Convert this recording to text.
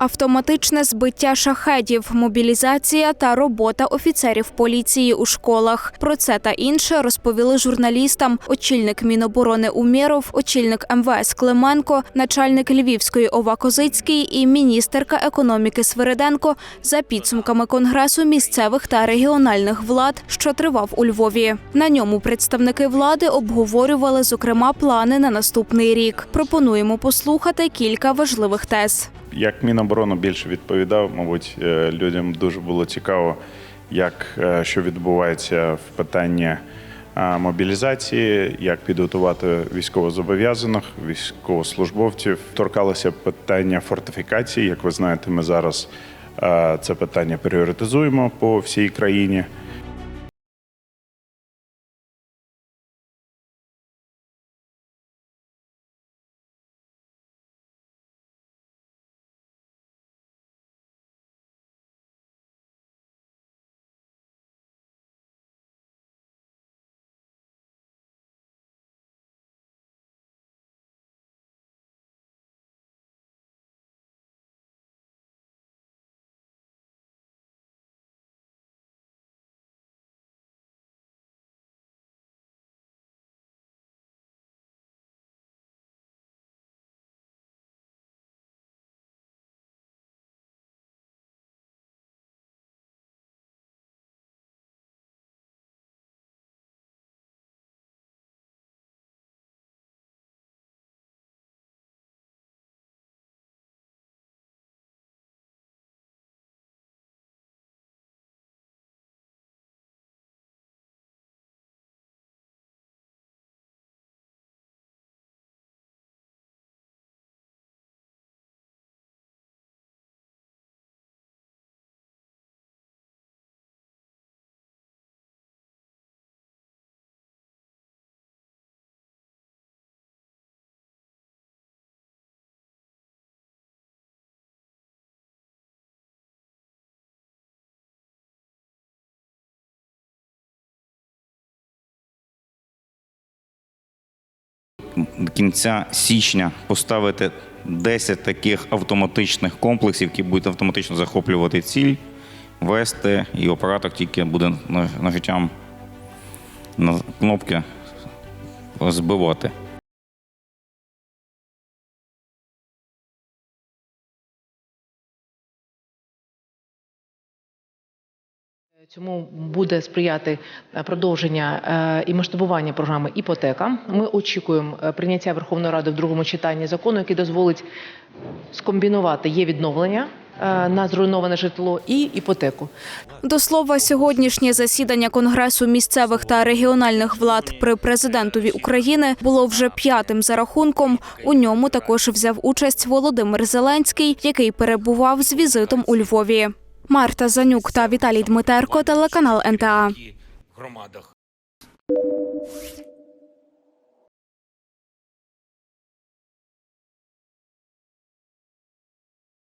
Автоматичне збиття шахедів, мобілізація та робота офіцерів поліції у школах. Про це та інше розповіли журналістам очільник Міноборони Умєров, очільник МВС Клименко, начальник Львівської ОВА Козицький і міністерка економіки Свириденко за підсумками конгресу місцевих та регіональних влад, що тривав у Львові. На ньому представники влади обговорювали зокрема плани на наступний рік. Пропонуємо послухати кілька важливих тез. Як Міноборони більше відповідав, мабуть, е, людям дуже було цікаво, як е, що відбувається в питанні е, мобілізації, як підготувати військовозобов'язаних, військовослужбовців. Торкалося питання фортифікації. Як ви знаєте, ми зараз це питання пріоритизуємо по всій країні. Кінця січня поставити 10 таких автоматичних комплексів, які будуть автоматично захоплювати ціль, вести, і оператор тільки буде на- нажиттям на кнопки збивати. Цьому буде сприяти е, продовження е, і масштабування програми іпотека. Ми очікуємо е, прийняття Верховної Ради в другому читанні закону, який дозволить скомбінувати є відновлення на зруйноване житло і іпотеку. До слова, сьогоднішнє засідання Конгресу місцевих та регіональних влад при президентові України було вже п'ятим за рахунком. У ньому також взяв участь Володимир Зеленський, який перебував з візитом у Львові. Марта Занюк та Віталій Дмитерко, телеканал НТА. громадах.